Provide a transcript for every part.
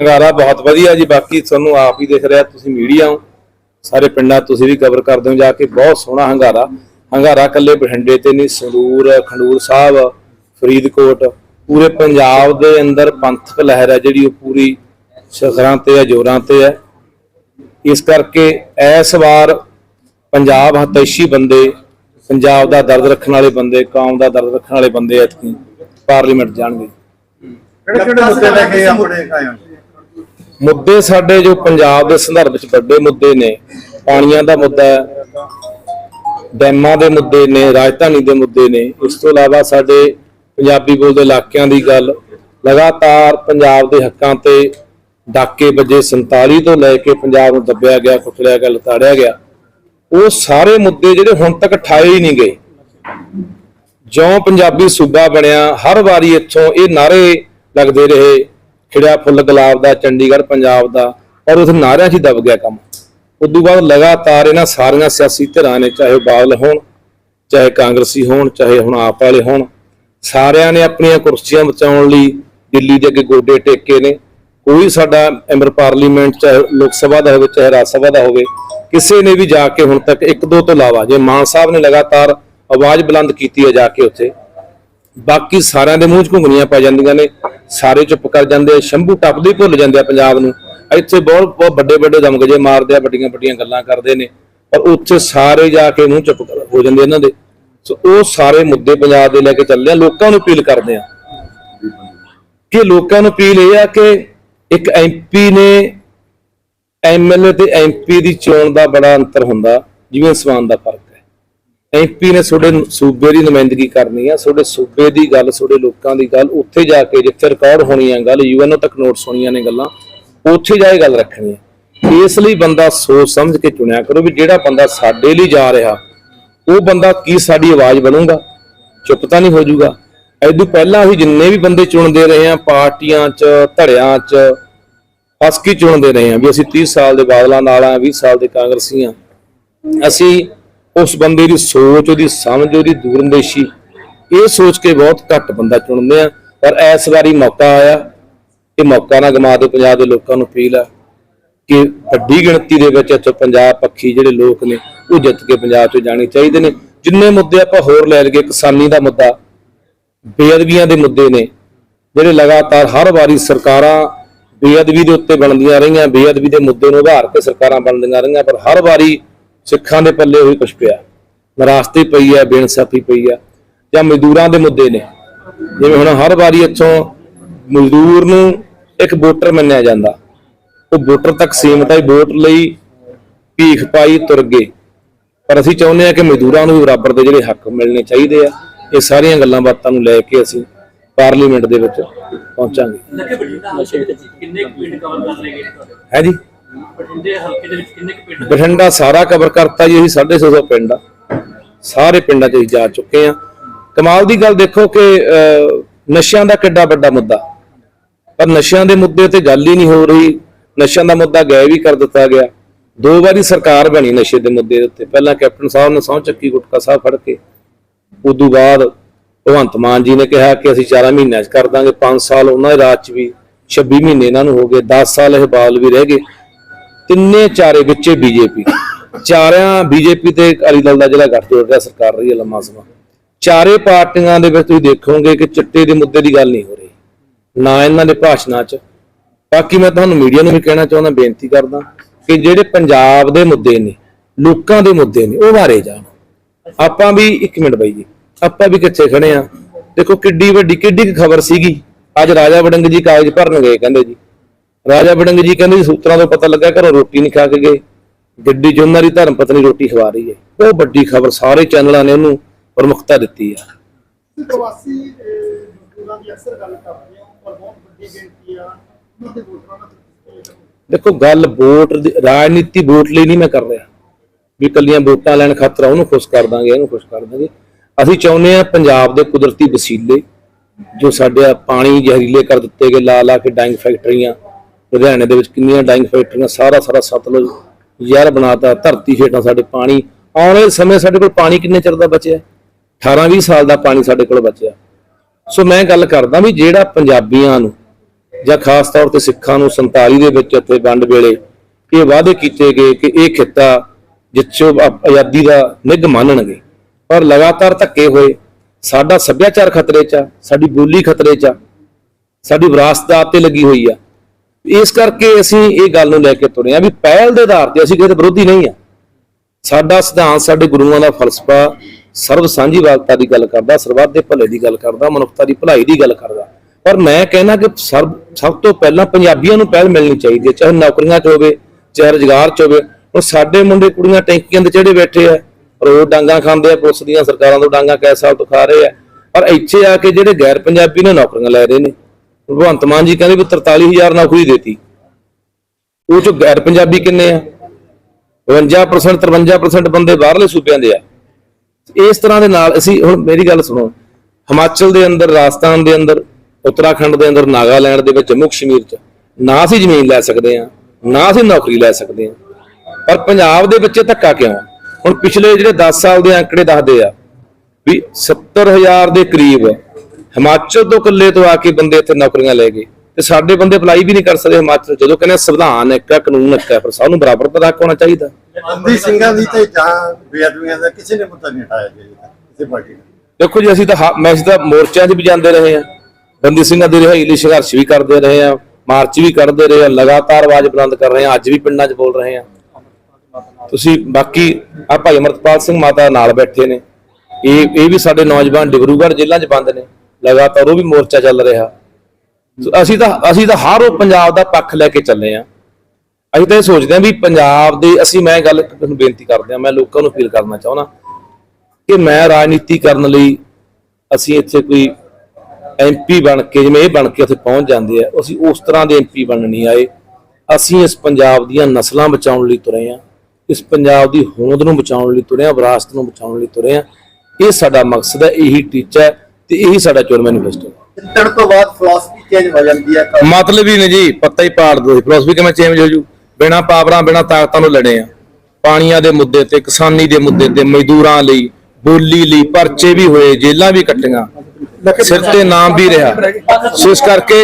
ਹੰਗਾਰਾ ਬਹੁਤ ਵਧੀਆ ਜੀ, ਬਾਕੀ ਤੁਹਾਨੂੰ ਆਪ ਹੀ ਦਿਖ ਰਿਹਾ, ਤੁਸੀਂ ਮੀਡੀਆ ਹੋ। ਸਾਰੇ ਪਿੰਡਾਂ ਤੁਸੀਂ ਵੀ ਕਵਰ ਕਰਦੇ ਹੋ, ਜਾ ਕੇ ਬਹੁਤ ਸੋਹਣਾ ਹੰਗਾਰਾ। ਹੰਗਾਰਾ ਕੱਲੇ ਬਠਿੰਡੇ ਤੇ ਨਹੀਂ, ਸੰਗਰੂਰ, ਖੰਡੂਰ ਸਾਹਿਬ, ਫਰੀਦਕੋਟ, ਪੂਰੇ ਪੰਜਾਬ ਦੇ ਅੰਦਰ ਪੰਥਕ ਲਹਿਰ ਹੈ ਜਿਹੜੀ ਉਹ ਪੂਰੀ ਸ਼ਖਰਾਂ ਤੇ ਹੈ, ਜੋਰਾਂ ਤੇ ਹੈ। ਇਸ ਕਰਕੇ ਇਸ ਵਾਰ ਪੰਜਾਬ ਹਤੈਸ਼ੀ ਬੰਦੇ, ਪੰਜਾਬ ਦਾ ਦਰਦ ਰੱਖਣ ਵਾਲੇ ਬੰਦੇ, ਕੌਮ ਦਾ ਦਰਦ ਰੱਖਣ ਵਾਲੇ ਬੰਦੇ ਐਤਕੀ ਪਾਰਲੀਮੈਂਟ ਜਾਣਗੇ। ਕਿਹੜੇ ਕਿਹੜੇ ਮੁੱਦੇ ਲੈ ਕੇ ਆਪਣੇ ਆਏ ਹੋ ਮੁੱਦੇ ਸਾਡੇ ਜੋ ਪੰਜਾਬ ਦੇ ਸੰਦਰਭ ਵਿੱਚ ਵੱਡੇ ਮੁੱਦੇ ਨੇ, ਪਾਣੀਆਂ ਦਾ ਮੁੱਦਾ ਹੈ, ਡੈਮਾਂ ਦੇ ਮੁੱਦੇ ਨੇ, ਰਾਜਧਾਨੀ ਦੇ ਮੁੱਦੇ ਨੇ, ਇਸ ਤੋਂ ਇਲਾਵਾ ਸਾਡੇ ਪੰਜਾਬੀ ਬੋਲਦੇ ਇਲਾਕਿਆਂ ਦੀ ਗੱਲ, ਲਗਾਤਾਰ ਪੰਜਾਬ ਦੇ ਹੱਕਾਂ ਤੇ ਡਾਕੇ ਵੱਜੇ 47 ਤੋਂ ਲੈ ਕੇ ਪੰਜਾਬ ਨੂੰ ਦੱਬਿਆ ਗਿਆ, ਕੁੱਟਿਆ ਗਿਆ ਲਤਾੜਿਆ ਗਿਆ, ਉਹ ਸਾਰੇ ਮੁੱਦੇ ਜਿਹੜੇ ਹੁਣ ਤੱਕ ਠਾਏ ਹੀ ਨਹੀਂ ਗਏ। ਜਿਉਂ ਪੰਜਾਬੀ ਸੂਬਾ ਬਣਿਆ, ਹਰ ਵਾਰੀ ਇੱਥੋਂ ਇਹ ਨਾਰੇ ਲੱਗਦੇ ਰਹੇ ਖਿੜਿਆ ਫੁੱਲ ਗੁਲਾਬ ਦਾ, ਚੰਡੀਗੜ੍ਹ, ਪੰਜਾਬ ਦਾ ਔਰ ਉਸ ਨਾਰਿਆਂ 'ਚ ਹੀ ਦਬ ਗਿਆ ਕੰਮ। ਉਦੋਂ ਬਾਅਦ ਲਗਾਤਾਰ ਇਹਨਾਂ ਸਾਰੀਆਂ ਸਿਆਸੀ ਧਿਰਾਂ ਨੇ, ਚਾਹੇ ਉਹ ਬਾਦਲ ਹੋਣ, ਚਾਹੇ ਕਾਂਗਰਸੀ ਹੋਣ, ਚਾਹੇ ਹੁਣ ਆਪ ਵਾਲੇ ਹੋਣ, ਸਾਰਿਆਂ ਨੇ ਆਪਣੀਆਂ ਕੁਰਸੀਆਂ ਬਚਾਉਣ ਲਈ ਦਿੱਲੀ ਦੇ ਅੱਗੇ ਗੋਡੇ ਟੇਕੇ ਨੇ। ਕੋਈ ਸਾਡਾ ਮੈਂਬਰ ਪਾਰਲੀਮੈਂਟ, ਚਾਹੇ ਲੋਕ ਸਭਾ ਦਾ ਹੋਵੇ, ਚਾਹੇ ਰਾਜ ਸਭਾ ਦਾ ਹੋਵੇ, ਕਿਸੇ ਨੇ ਵੀ ਜਾ ਕੇ ਹੁਣ ਤੱਕ ਇੱਕ ਦੋ ਤੋਂ ਇਲਾਵਾ, ਜੇ ਮਾਨ ਸਾਹਿਬ ਨੇ ਲਗਾਤਾਰ ਆਵਾਜ਼ ਬੁਲੰਦ ਕੀਤੀ ਹੈ ਜਾ ਕੇ ਉੱਥੇ, ਬਾਕੀ ਸਾਰਿਆਂ ਦੇ ਮੂੰਹ 'ਚ ਘੁੰਗਣੀਆਂ ਪੈ ਜਾਂਦੀਆਂ ਨੇ। ਸਾਰੇ ਚੁੱਪ ਕਰ ਜਾਂਦੇ ਆ, ਸ਼ੰਭੂ ਟੱਪਦੇ ਭੁੱਲ ਜਾਂਦੇ ਆ ਪੰਜਾਬ ਨੂੰ। ਇੱਥੇ ਬਹੁਤ ਬਹੁਤ ਵੱਡੇ ਵੱਡੇ ਦਮਗਜੇ ਮਾਰਦੇ ਆ, ਵੱਡੀਆਂ ਵੱਡੀਆਂ ਗੱਲਾਂ ਕਰਦੇ ਨੇ। ਪਰ ਉੱਥੇ ਸਾਰੇ ਜਾ ਕੇ ਮੂੰਹ ਚੁੱਪ ਹੋ ਜਾਂਦੇ ਇਹਨਾਂ ਦੇ। ਸੋ ਉਹ ਸਾਰੇ ਮੁੱਦੇ ਪੰਜਾਬ ਦੇ ਲੈ ਕੇ ਚੱਲਦੇ ਆ, ਲੋਕਾਂ ਨੂੰ ਅਪੀਲ ਕਰਦੇ ਆ। ਕਿ ਲੋਕਾਂ ਨੂੰ ਅਪੀਲ ਇਹ ਆ ਕਿ ਇੱਕ ਐਮਪੀ ਨੇ ਐਮਐਲਏ ਤੇ ਐਮਪੀ ਦੀ ਚੋਣ ਦਾ ਬੜਾ ਅੰਤਰ ਹੁੰਦਾ, ਜਿਵੇਂ ਸਮਾਨ ਦਾ ਫ਼ਰਕ। ਐਮਪੀ ਨੇ ਤੁਹਾਡੇ ਸੂਬੇ ਦੀ ਨੁਮਾਇੰਦਗੀ ਕਰਨੀ ਆ, ਤੁਹਾਡੇ ਸੂਬੇ ਦੀ ਗੱਲ, ਤੁਹਾਡੇ ਲੋਕਾਂ ਦੀ ਗੱਲ, ਉੱਥੇ ਜਾ ਕੇ ਜਿੱਥੇ ਰਿਕਾਰਡ ਹੋਣੀ ਆ ਗੱਲ ਯੂਐਨਓ ਤੱਕ ਨੋਟਸ ਹੋਣੀਆਂ ਨੇ ਗੱਲਾਂ, ਉੱਥੇ ਜਾ ਕੇ ਗੱਲ ਰੱਖਣੀ ਹੈ ਇਸ ਲਈ ਬੰਦਾ ਸੋਚ ਸਮਝ ਕੇ ਚੁਣਿਆ ਕਰੋ ਵੀ ਜਿਹੜਾ ਬੰਦਾ ਸਾਡੇ ਲਈ ਜਾ ਰਿਹਾ, ਉਹ ਬੰਦਾ ਕੀ ਸਾਡੀ ਆਵਾਜ਼ ਬਣੂਗਾ? ਚੁੱਪ ਤਾਂ ਨਹੀਂ ਹੋ ਜਾਊਗਾ ਐਦੋਂ ਪਹਿਲਾਂ ਅਸੀਂ ਜਿੰਨੇ ਵੀ ਬੰਦੇ ਚੁਣਦੇ ਰਹੇ ਆ, ਪਾਰਟੀਆਂ 'ਚ, ਧੜਿਆਂ 'ਚ ਫਸਕੀ ਚੁਣਦੇ ਰਹੇ ਆ ਵੀ ਅਸੀਂ 30 ਸਾਲ ਦੇ ਬਾਦਲਾਂ ਨਾਲ ਆ 20 ਸਾਲ ਦੇ ਕਾਂਗਰਸੀ ਆ। ਅਸੀਂ ਉਸ ਬੰਦੇ ਦੀ ਸੋਚ, ਉਹਦੀ ਸਮਝ, ਉਹਦੀ ਦੂਰੰਦੇਸ਼ੀ ਇਹ ਸੋਚ ਕੇ ਬਹੁਤ ਘੱਟ ਬੰਦਾ ਚੁਣਦੇ ਆ। ਪਰ ਇਸ ਵਾਰੀ ਮੌਕਾ ਆਇਆ ਇਹ ਮੌਕਾ ਨਾ ਗਵਾ ਦਿਓ ਪੰਜਾਬ ਦੇ ਲੋਕਾਂ ਨੂੰ ਅਪੀਲ ਆ ਕਿ ਵੱਡੀ ਗਿਣਤੀ ਦੇ ਵਿੱਚ ਇੱਥੇ ਪੰਜਾਬ ਪੱਖੀ ਜਿਹੜੇ ਲੋਕ ਨੇ, ਉਹ ਜਿੱਤ ਕੇ ਪੰਜਾਬ 'ਚ ਜਾਣੇ ਚਾਹੀਦੇ ਨੇ। ਜਿੰਨੇ ਮੁੱਦੇ ਆਪਾਂ ਹੋਰ ਲੈ ਲਈਏ, ਕਿਸਾਨੀ ਦਾ ਮੁੱਦਾ, ਬੇਅਦਬੀਆਂ ਦੇ ਮੁੱਦੇ ਨੇ, ਜਿਹੜੇ ਲਗਾਤਾਰ ਹਰ ਵਾਰੀ ਸਰਕਾਰਾਂ ਬੇਅਦਬੀ ਦੇ ਉੱਤੇ ਬਣਦੀਆਂ ਰਹੀਆਂ, ਬੇਅਦਬੀ ਦੇ ਮੁੱਦੇ ਨੂੰ ਉਭਾਰ ਕੇ ਸਰਕਾਰਾਂ ਬਣਦੀਆਂ ਰਹੀਆਂ, ਪਰ ਹਰ ਵਾਰੀ ਸਿੱਖਾਂ ਦੇ ਪੱਲੇ ਉਹੀ ਕੁਛ ਪਿਆ। ਨਰਾਸਤੀ ਪਈ ਹੈ ਬੇਇਨਸਾਫੀ ਪਈ ਹੈ ਜਾਂ ਮਜ਼ਦੂਰਾਂ ਦੇ ਮੁੱਦੇ ਨੇ। ਜਿਵੇਂ ਹੁਣ ਹਰ ਵਾਰੀ ਇੱਥੋਂ ਮਜ਼ਦੂਰ ਨੂੰ ਇੱਕ ਵੋਟਰ ਮੰਨਿਆ ਜਾਂਦਾ। ਉਹ ਵੋਟਰ ਤੱਕ ਸੀਮਤ ਹੈ ਵੋਟ ਲਈ ਭੀਖ ਪਾਈ ਤੁਰ ਗਏ। ਪਰ ਅਸੀਂ ਚਾਹੁੰਦੇ ਹਾਂ ਕਿ ਮਜ਼ਦੂਰਾਂ ਨੂੰ ਵੀ ਬਰਾਬਰ ਦੇ ਜਿਹੜੇ ਹੱਕ ਮਿਲਣੇ ਚਾਹੀਦੇ ਆ ਇਹ ਸਾਰੀਆਂ ਗੱਲਾਂ ਬਾਤਾਂ ਨੂੰ ਲੈ ਕੇ ਅਸੀਂ ਪਾਰਲੀਮੈਂਟ ਦੇ ਵਿੱਚ ਪਹੁੰਚਾਂਗੇ। ਹੈ ਜੀ? ਬਠਿੰਡੇ ਹਲਕੇ ਦੇ ਵਿੱਚ ਕਿੰਨੇ ਕੁ ਪਿੰਡ ਬਠਿੰਡਾ ਸਾਰਾ ਕਵਰ ਕਰਤਾ ਜੀ, ਅਸੀਂ 650 ਪਿੰਡ ਆ। ਸਾਰੇ ਪਿੰਡਾਂ 'ਚ ਅਸੀਂ ਜਾ ਚੁੱਕੇ ਆ ਕਮਾਲ ਦੀ ਗੱਲ ਦੇਖੋ ਕਿ ਨਸ਼ਿਆਂ ਦਾ ਕਿੱਡਾ ਵੱਡਾ ਮੁੱਦਾ। ਪਰ ਨਸ਼ਿਆਂ ਦੇ ਮੁੱਦੇ ਤੇ ਗੱਲ ਹੀ ਨਹੀਂ ਹੋ ਰਹੀ। ਨਸ਼ਿਆਂ ਦਾ ਮੁੱਦਾ ਗਾਇਬ ਵੀ ਕਰ ਦਿੱਤਾ ਗਿਆ। ਦੋ ਵਾਰੀ ਸਰਕਾਰ ਬਣੀ ਨਸ਼ੇ ਦੇ ਮੁੱਦੇ ਉੱਤੇ। ਪਹਿਲਾਂ ਕੈਪਟਨ ਸਾਹਿਬ ਨੇ ਸਹੁੰ ਚੱਕੀ, ਗੁਟਕਾ ਸਾਹਿਬ ਫੜ ਕੇ। ਉਦੋਂ ਬਾਅਦ ਭਗਵੰਤ ਮਾਨ ਜੀ ਨੇ ਕਿਹਾ ਕਿ ਅਸੀਂ 4 ਮਹੀਨਿਆਂ 'ਚ ਕਰ ਦਾਂਗੇ। 5 ਸਾਲ ਉਹਨਾਂ ਦੇ ਰਾਜ 'ਚ ਵੀ 26 ਮਹੀਨੇ ਇਹਨਾਂ ਨੂੰ ਹੋ ਗਏ। 10 ਸਾਲ ਇਹ ਬਾਲ ਵੀ ਰਹਿ ਗਏ। ਤਿੰਨੇ ਚਾਰੇ ਵਿੱਚੇ ਬੀਜੇਪੀ ਚਾਰਿਆਂ ਬੀਜੇਪੀ ਤੇ ਅਕਾਲੀ ਦਲ ਦਾ ਜਿਹੜਾ ਗੱਠਜੋੜ ਰਿਹਾ, ਸਰਕਾਰ ਰਹੀ ਹੈ ਲੰਮਾ ਸਮਾਂ। ਚਾਰੇ ਪਾਰਟੀਆਂ ਦੇ ਵਿੱਚ ਤੁਸੀਂ ਦੇਖੋਗੇ ਕਿ ਚਿੱਟੇ ਦੇ ਮੁੱਦੇ ਦੀ ਗੱਲ ਨਹੀਂ ਹੋ ਰਹੀ। ਨਾ ਇਹਨਾਂ ਦੇ ਭਾਸ਼ਣਾਂ 'ਚ। ਬਾਕੀ ਮੈਂ ਤੁਹਾਨੂੰ ਮੀਡੀਆ ਨੂੰ ਵੀ ਕਹਿਣਾ ਚਾਹੁੰਦਾ, ਬੇਨਤੀ ਕਰਦਾ ਕਿ ਜਿਹੜੇ ਪੰਜਾਬ ਦੇ ਮੁੱਦੇ ਨੇ, ਲੋਕਾਂ ਦੇ ਮੁੱਦੇ ਨੇ, ਉਹ ਬਾਰੇ ਜਾਣ। ਆਪਾਂ ਵੀ ਇੱਕ ਮਿੰਟ ਬਾਈ ਜੀ ਆਪਾਂ ਵੀ ਕਿੱਥੇ ਖੜੇ ਆ? ਦੇਖੋ ਕਿੱਡੀ ਵੱਡੀ, ਕਿੱਡੀ ਖਬਰ ਸੀਗੀ। ਅੱਜ ਰਾਜਾ ਵੜਿੰਗ ਜੀ ਕਾਗਜ਼ ਭਰਨ ਗਏ, ਕਹਿੰਦੇ ਜੀ। ਰਾਜਾ ਵੜਿੰਗ ਜੀ ਕਹਿੰਦੇ ਸੂਤਰਾਂ ਤੋਂ ਪਤਾ ਲੱਗਾ ਘਰੋਂ ਰੋਟੀ ਨਹੀਂ ਖਾ ਕੇ ਗਏ। ਗੱਡੀ 'ਚ ਉਹਨਾਂ ਦੀ ਧਰਮ ਪਤਨੀ ਰੋਟੀ ਖਵਾ ਰਹੀ ਹੈ। ਉਹ ਵੱਡੀ ਖਬਰ ਸਾਰੇ ਚੈਨਲਾਂ ਨੇ ਉਹਨੂੰ ਪ੍ਰਮੁਖਤਾ ਦਿੱਤੀ ਆ। ਪ੍ਰਵਾਸੀ ਅਹ, ਮਜ਼ਦੂਰਾਂ ਦੀ ਅਕਸਰ ਗੱਲ ਕਰਦੇ ਹਾਂ ਪਰ ਬਹੁਤ ਵੱਡੀ ਗਿਣਤੀ ਆ। ਉਹਨਾਂ ਦੇ ਵੋਟਰਾਂ ਦਾ ਤੁਸੀਂ ਦੇਖੋ ਗੱਲ ਵੋਟ ਦੀ ਰਾਜਨੀਤੀ ਵੋਟ ਲਈ ਨਹੀਂ ਮੈਂ ਕਰ ਰਿਹਾ। ਵੀ ਕੱਲੀਆਂ ਵੋਟਾਂ ਲੈਣ ਖਾਤਰ ਉਹਨੂੰ ਖੁਸ਼ ਕਰ ਦਾਂਗੇ ਇਹਨੂੰ ਖੁਸ਼ ਕਰ ਦਾਂਗੇ। ਅਸੀਂ ਚਾਹੁੰਦੇ ਆ ਪੰਜਾਬ ਦੇ ਕੁਦਰਤੀ ਵਸੀਲੇ ਜੋ ਸਾਡੇ ਆ ਪਾਣੀ ਜ਼ਹਿਰੀਲੇ ਕਰ ਦਿੱਤੇ ਗਏ ਲਾ ਲਾ ਕੇ ਡਾਈਂਗ ਫੈਕਟਰੀਆਂ ਲੁਧਿਆਣੇ ਦੇ ਵਿੱਚ ਕਿੰਨੀਆਂ ਡਾਈਂਗ ਫੈਕਟਰੀਆਂ, ਸਾਰਾ ਸਾਰਾ ਸਤਲੁਜ ਜ਼ਹਿਰ ਬਣਾਤਾ, ਧਰਤੀ ਹੇਠਾਂ ਸਾਡੇ ਪਾਣੀ, ਆਉਣ ਵਾਲੇ ਸਮੇਂ ਸਾਡੇ ਕੋਲ ਪਾਣੀ ਕਿੰਨੇ ਚਿਰ ਦਾ ਬਚਿਆ? 18 20 ਸਾਲ ਦਾ ਪਾਣੀ ਸਾਡੇ ਕੋਲ ਬਚਿਆ। ਸੋ ਮੈਂ ਗੱਲ ਕਰਦਾ ਵੀ ਜਿਹੜਾ ਪੰਜਾਬੀਆਂ ਨੂੰ ਜਾਂ ਖਾਸ ਤੌਰ ਤੇ ਸਿੱਖਾਂ ਨੂੰ 47 ਦੇ ਵਿੱਚ ਇੱਥੇ ਵੰਡ ਵੇਲੇ ਇਹ ਵਾਅਦੇ ਕੀਤੇ ਗਏ ਕਿ ਇਹ ਖਿੱਤਾ ਜਿੱਥੋਂ ਆਜ਼ਾਦੀ ਦਾ ਨਿੱਘ ਮੰਨਣਗੇ, ਪਰ ਲਗਾਤਾਰ ਧੱਕੇ ਹੋਏ, ਸਾਡਾ ਸੱਭਿਆਚਾਰ ਖਤਰੇ 'ਚ ਆ, ਸਾਡੀ ਬੋਲੀ ਖਤਰੇ 'ਚ ਆ, ਸਾਡੀ ਵਿਰਾਸਤ ਦਾ ਤੇ ਲੱਗੀ ਹੋਈ ਆ। ਇਸ ਕਰਕੇ ਅਸੀਂ ਇਹ ਗੱਲ ਨੂੰ ਲੈ ਕੇ ਤੁਰੇ ਆ ਵੀ ਪਹਿਲ ਦੇ ਆਧਾਰ ਤੇ ਅਸੀਂ ਕਿਸੇ ਦੇ ਵਿਰੋਧੀ ਨਹੀਂ ਆ ਸਾਡਾ ਸਿਧਾਂਤ, ਸਾਡੇ ਗੁਰੂਆਂ ਦਾ ਫਲਸਫਾ ਸਰਬ ਸਾਂਝੀਵਾਲਤਾ ਦੀ ਗੱਲ ਕਰਦਾ, ਸਰਬੱਤ ਦੇ ਭਲੇ ਦੀ ਗੱਲ ਕਰਦਾ, ਮਨੁੱਖਤਾ ਦੀ ਭਲਾਈ ਦੀ ਗੱਲ ਕਰਦਾ। ਪਰ ਮੈਂ ਕਹਿੰਦਾ ਕਿ ਸਰਬ, ਸਭ ਤੋਂ ਪਹਿਲਾਂ ਪੰਜਾਬੀਆਂ ਨੂੰ ਪਹਿਲ ਮਿਲਣੀ ਚਾਹੀਦੀ ਹੈ, ਚਾਹੇ ਨੌਕਰੀਆਂ 'ਚ ਹੋਵੇ, ਚਾਹੇ ਰੁਜ਼ਗਾਰ 'ਚ ਹੋਵੇ। ਹੁਣ ਸਾਡੇ ਮੁੰਡੇ ਕੁੜੀਆਂ ਟੈਂਕੀਆਂ ਦੇ ਚਿਹੜੇ ਬੈਠੇ ਆ ਰੋਜ਼ ਡਾਂਗਾ ਖਾਂਦੇ ਆ, ਪੁਲਿਸ ਦੀਆਂ ਸਰਕਾਰਾਂ ਤੋਂ ਡਾਂਗਾ ਕੈਸਾਲ ਤੋਂ ਖਾ ਰਹੇ ਆ। ਪਰ ਇੱਥੇ ਆ ਕੇ ਜਿਹੜੇ ਗੈਰ ਪੰਜਾਬੀ ਨੇ, ਨੌਕਰੀਆਂ ਲੈ ਰਹੇ ਨੇ ਭਗਵੰਤ ਮਾਨ ਜੀ ਕਹਿੰਦੇ ਵੀ 43000 ਨੌਕਰੀ ਦੇਤੀ। ਉਹ ਚ ਗੈਰ ਪੰਜਾਬੀ ਕਿੰਨੇ ਆ? 52% 53% ਬੰਦੇ ਬਾਹਰਲੇ ਸੂਬਿਆਂ ਦੇ ਆ। ਇਸ ਤਰ੍ਹਾਂ ਦੇ ਨਾਲ ਅਸੀਂ ਹੁਣ ਮੇਰੀ ਗੱਲ ਸੁਣੋ। ਹਿਮਾਚਲ ਦੇ ਅੰਦਰ, ਰਾਜਸਥਾਨ ਦੇ ਅੰਦਰ, ਉੱਤਰਾਖੰਡ ਦੇ ਅੰਦਰ, ਨਾਗਾਲੈਂਡ ਦੇ ਵਿੱਚ ਜੰਮੂ ਕਸ਼ਮੀਰ ਚ ਨਾ ਅਸੀਂ ਜ਼ਮੀਨ ਲੈ ਸਕਦੇ ਆ ਨਾ ਅਸੀਂ ਨੌਕਰੀ ਲੈ ਸਕਦੇ ਆ ਪਰ ਪੰਜਾਬ ਦੇ ਵਿੱਚ ਧੱਕਾ ਕਿਉਂ? ਆ? ਹੁਣ ਪਿਛਲੇ ਜਿਹੜੇ 10 ਸਾਲ ਦੇ ਅੰਕੜੇ ਦੱਸਦੇ ਆ ਵੀ 70000 ਦੇ ਕਰੀਬ ਹਿਮਾਚਲ ਤੋਂ ਇਕੱਲੇ ਤੋਂ ਆ ਕੇ ਬੰਦੇ ਇੱਥੇ ਨੌਕਰੀਆਂ ਲੈ ਗਏ ਤੇ ਸਾਡੇ ਬੰਦੇ ਅਪਲਾਈ ਵੀ ਨਹੀਂ ਕਰ ਸਕਦੇ ਹਿਮਾਚਲ ਜਦੋਂ ਕਹਿੰਦੇ ਸੰਵਿਧਾਨ ਇੱਕ ਹੈ ਕਾਨੂੰਨ ਇੱਕ ਹੈ ਪਰ ਸਭ ਨੂੰ ਬਰਾਬਰ ਦਾ ਹੱਕ ਹੋਣਾ ਚਾਹੀਦਾ। ਬੰਦੀ ਸਿੰਘਾਂ ਦੀ ਤੇ ਜਾਂ ਬੇਅਦਬੀਆਂ ਦਾ ਕਿਸੇ ਨੇ ਮੁੱਦਾ ਨਹੀਂ ਉਠਾਇਆ ਜੀ ਕਿਸੇ ਪਾਰਟੀ ਨੇ। ਦੇਖੋ ਜੀ ਅਸੀਂ ਤਾਂ ਹਾ- ਮੈਂ ਅਸੀਂ ਤਾਂ ਮੋਰਚਿਆਂ 'ਚ ਵੀ ਜਾਂਦੇ ਰਹੇ ਆ ਬੰਦੀ ਸਿੰਘਾਂ ਦੀ ਰਿਹਾਈ ਲਈ ਸੰਘਰਸ਼ ਵੀ ਕਰਦੇ ਰਹੇ ਆ ਮਾਰਚ ਵੀ ਕਰਦੇ ਰਹੇ ਆ ਲਗਾਤਾਰ ਆਵਾਜ਼ ਬੁਲੰਦ ਕਰ ਰਹੇ ਆ ਅੱਜ ਵੀ ਪਿੰਡਾਂ 'ਚ ਬੋਲ ਰਹੇ ਆ ਤੁਸੀਂ ਬਾਕੀ ਆ ਭਾਈ ਅਮਰਤਪਾਲ ਸਿੰਘ ਮਾਤਾ ਨਾਲ ਬੈਠੇ ਨੇ। ਇਹ ਇਹ ਵੀ ਸਾਡੇ ਨੌਜਵਾਨ ਡਿਬਰੂਗੜ੍ਹ ਜੇਲ੍ਹਾਂ 'ਚ ਬੰਦ ਨੇ। ਲਗਾਤਾਰ ਉਹ ਵੀ ਮੋਰਚਾ ਚੱਲ ਰਿਹਾ। ਅਸੀਂ ਤਾਂ ਅਸੀਂ ਤਾਂ ਹਰ ਉਹ ਪੰਜਾਬ ਦਾ ਪੱਖ ਲੈ ਕੇ ਚੱਲੇ ਆ ਅਸੀਂ ਤਾਂ ਇਹ ਸੋਚਦੇ ਆ ਵੀ ਪੰਜਾਬ ਦੇ, ਅਸੀਂ ਮੈਂ ਗੱਲ ਤੁਹਾਨੂੰ ਬੇਨਤੀ ਕਰਦੇ ਆ ਮੈਂ ਲੋਕਾਂ ਨੂੰ ਅਪੀਲ ਕਰਨਾ ਚਾਹੁੰਦਾ ਕਿ ਮੈਂ ਰਾਜਨੀਤੀ ਕਰਨ ਲਈ ਅਸੀਂ ਇੱਥੇ ਕੋਈ ਐਮਪੀ ਬਣ ਕੇ, ਜਿਵੇਂ ਇਹ ਬਣ ਕੇ ਉੱਥੇ ਪਹੁੰਚ ਜਾਂਦੇ ਆ, ਅਸੀਂ ਉਸ ਤਰ੍ਹਾਂ ਦੇ ਐਮਪੀ ਬਣਨ ਨਹੀਂ ਆਏ। ਅਸੀਂ ਇਸ ਪੰਜਾਬ ਦੀਆਂ ਨਸਲਾਂ ਬਚਾਉਣ ਲਈ ਤੁਰੇ ਆ ਇਸ ਪੰਜਾਬ ਦੀ ਹੋਂਦ ਨੂੰ ਬਚਾਉਣ ਲਈ ਤੁਰੇ ਆ ਵਿਰਾਸਤ ਨੂੰ ਬਚਾਉਣ ਲਈ ਤੁਰੇ ਆ ਇਹ ਸਾਡਾ ਮਕਸਦ ਹੈ, ਇਹੀ ਟੀਚਾ ਹੈ। ਤੇ ਇਹੀ ਸਾਡਾ ਚੋਣ ਮੈਨੀਫੈਸਟੋ ਚਿੰਤਨ ਤੋਂ ਬਾਅਦ ਫਿਲਾਸਫੀ ਚੇਂਜ ਹੋ ਜਾਂਦੀ ਹੈ ਮਤਲਬ ਹੀ ਨਹੀਂ ਜੀ ਪੱਤਾ ਹੀ ਪਾੜ ਦੋ ਫਿਲਾਸਫੀ ਕਿਵੇਂ ਚੇਂਜ ਹੋ ਜੂ? ਬਿਨਾ ਪਾਵਰਾਂ ਬਿਨਾ ਤਾਕਤਾਂ ਨੂੰ ਲੜੇ ਆ। ਪਾਣੀਆਂ ਦੇ ਮੁੱਦੇ ਤੇ ਕਿਸਾਨੀ ਦੇ ਮੁੱਦੇ ਤੇ ਮਜ਼ਦੂਰਾਂ ਲਈ ਬੋਲੀ ਲਈ ਪਰਚੇ ਵੀ ਹੋਏ ਜੇਲਾਂ ਵੀ ਕੱਟੀਆਂ। ਸਿਰ ਤੇ ਨਾਮ ਵੀ ਰਿਹਾ। ਸੋ ਇਸ ਕਰਕੇ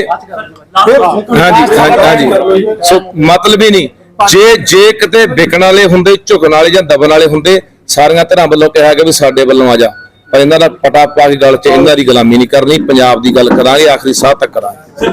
ਹਾਂਜੀ ਹਾਂਜੀ। ਸੋ ਮਤਲਬ ਹੀ ਨਹੀਂ। ਜੇ ਜੇ ਕਿਤੇ ਵਿਕਣ ਵਾਲੇ ਹੁੰਦੇ ਝੁਕਣ ਵਾਲੇ ਜਾਂ ਦਬਣ ਵਾਲੇ ਹੁੰਦੇ ਸਾਰੀਆਂ ਧਿਰਾਂ ਵੱਲੋਂ ਕਿਹਾ ਗਿਆ ਵੀ ਸਾਡੇ ਵੱਲੋਂ ਆ ਜਾ। ਪਰ ਇਹਨਾਂ ਦਾ ਪਟਾ ਪਾ ਕੇ ਗੱਲ 'ਚ ਇਹਨਾਂ ਦੀ ਗੁਲਾਮੀ ਨਹੀਂ ਕਰਨੀ, ਪੰਜਾਬ ਦੀ ਗੱਲ ਕਰਾਂਗੇ, ਆਖਰੀ ਸਾਹ ਤੱਕ ਕਰਾਂਗੇ।